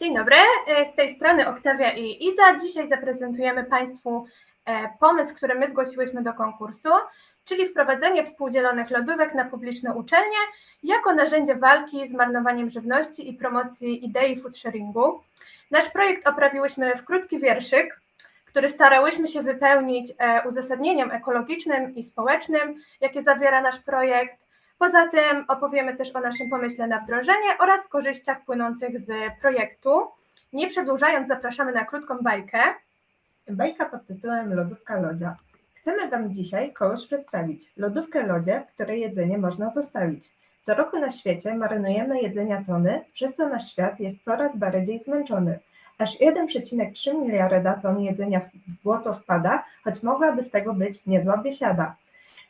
Dzień dobry, e, z tej strony Oktawia i Iza. Dzisiaj zaprezentujemy Państwu e, pomysł, który my zgłosiłyśmy do konkursu, czyli wprowadzenie współdzielonych lodówek na publiczne uczelnie jako narzędzie walki z marnowaniem żywności i promocji idei food sharingu. Nasz projekt oprawiłyśmy w krótki wierszyk, który starałyśmy się wypełnić e, uzasadnieniem ekologicznym i społecznym, jakie zawiera nasz projekt. Poza tym opowiemy też o naszym pomyśle na wdrożenie oraz korzyściach płynących z projektu. Nie przedłużając, zapraszamy na krótką bajkę. Bajka pod tytułem Lodówka Lodzia. Chcemy Wam dzisiaj kogoś przedstawić. Lodówkę lodzie, w której jedzenie można zostawić. Co roku na świecie marnujemy jedzenia tony, przez co nasz świat jest coraz bardziej zmęczony. Aż 1,3 miliarda ton jedzenia w błoto wpada, choć mogłaby z tego być niezła biesiada.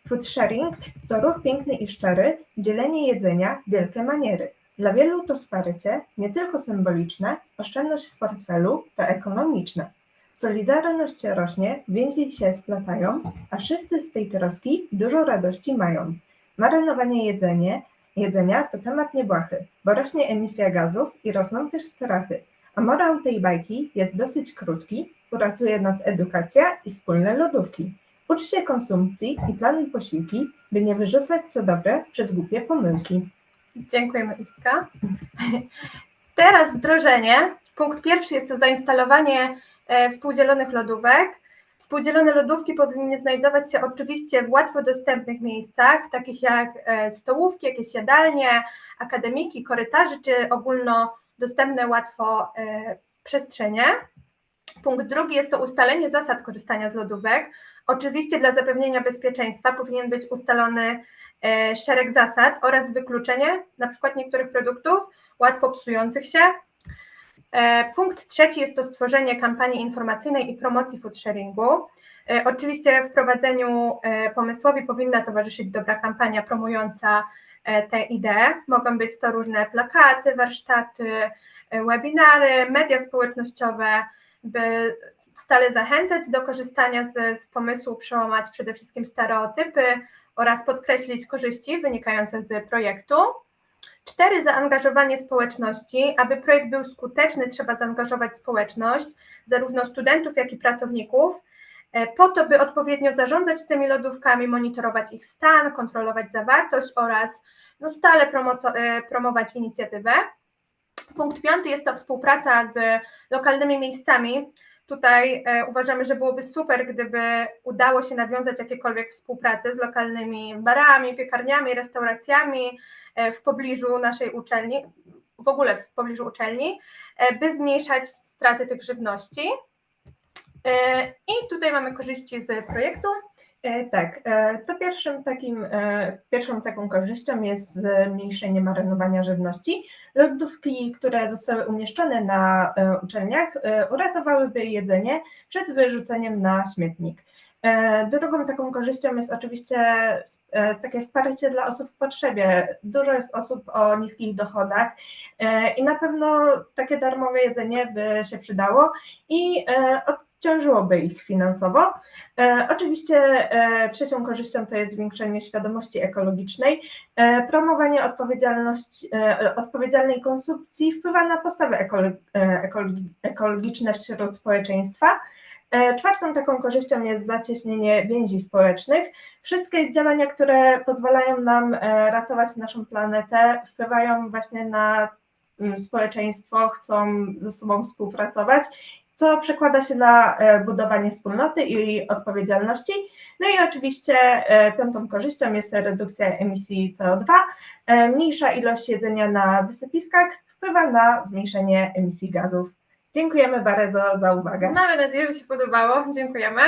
Food sharing to ruch piękny i szczery, dzielenie jedzenia, wielkie maniery. Dla wielu to wsparcie, nie tylko symboliczne, oszczędność w portfelu to ekonomiczne. Solidarność rośnie, więzi się splatają, a wszyscy z tej troski dużo radości mają. Marynowanie jedzenie, jedzenia to temat niebłahy, bo rośnie emisja gazów i rosną też straty. A morał tej bajki jest dosyć krótki, uratuje nas edukacja i wspólne lodówki. Ucz się konsumpcji i planuj posiłki, by nie wyrzucać co dobre przez głupie pomyłki. Dziękujemy Istka. Teraz wdrożenie. Punkt pierwszy jest to zainstalowanie e, współdzielonych lodówek. Współdzielone lodówki powinny znajdować się oczywiście w łatwo dostępnych miejscach, takich jak e, stołówki, jakieś jadalnie, akademiki, korytarze czy ogólnodostępne łatwo e, przestrzenie. Punkt drugi jest to ustalenie zasad korzystania z lodówek. Oczywiście dla zapewnienia bezpieczeństwa powinien być ustalony e, szereg zasad oraz wykluczenie na przykład niektórych produktów łatwo psujących się. E, Punkt trzeci jest to stworzenie kampanii informacyjnej i promocji food sharingu. E, Oczywiście wprowadzeniu pomysłowi powinna towarzyszyć dobra kampania promująca e, tę ideę. Mogą być to różne plakaty, warsztaty, webinary, media społecznościowe, by stale zachęcać do korzystania z, z pomysłu, przełamać przede wszystkim stereotypy oraz podkreślić korzyści wynikające z projektu. Cztery, zaangażowanie społeczności. Aby projekt był skuteczny, trzeba zaangażować społeczność, zarówno studentów, jak i pracowników, e, po to, by odpowiednio zarządzać tymi lodówkami, monitorować ich stan, kontrolować zawartość oraz no, stale e, promować inicjatywę. Punkt piąty jest to współpraca z lokalnymi miejscami. Tutaj e, uważamy, że byłoby super, gdyby udało się nawiązać jakiekolwiek współpracę z lokalnymi barami, piekarniami, restauracjami e, w pobliżu naszej uczelni, w ogóle w pobliżu uczelni, e, by zmniejszać straty tych żywności. I tutaj mamy korzyści z projektu. E, tak, e, to pierwszym takim, e, pierwszą taką korzyścią jest zmniejszenie marynowania żywności. Lodówki, które zostały umieszczone na uczelniach, uratowałyby jedzenie przed wyrzuceniem na śmietnik. Drugą taką korzyścią jest oczywiście takie wsparcie dla osób w potrzebie. Dużo jest osób o niskich dochodach i na pewno takie darmowe jedzenie by się przydało i e, odciążyłoby ich finansowo. E, Oczywiście e, trzecią korzyścią to jest zwiększenie świadomości ekologicznej. E, Promowanie odpowiedzialności, odpowiedzialnej konsumpcji wpływa na postawy ekolo- ekologi- ekologiczne wśród społeczeństwa. Czwartą taką korzyścią jest zacieśnienie więzi społecznych. Wszystkie działania, które pozwalają nam ratować naszą planetę, wpływają właśnie na mm, społeczeństwo, chcą ze sobą współpracować co przekłada się na e, budowanie wspólnoty i odpowiedzialności. No i oczywiście e, piątą korzyścią jest redukcja emisji CO2. E, Mniejsza ilość jedzenia na wysypiskach wpływa na zmniejszenie emisji gazów. Dziękujemy bardzo za uwagę. Mamy nadzieję, że się podobało. Dziękujemy.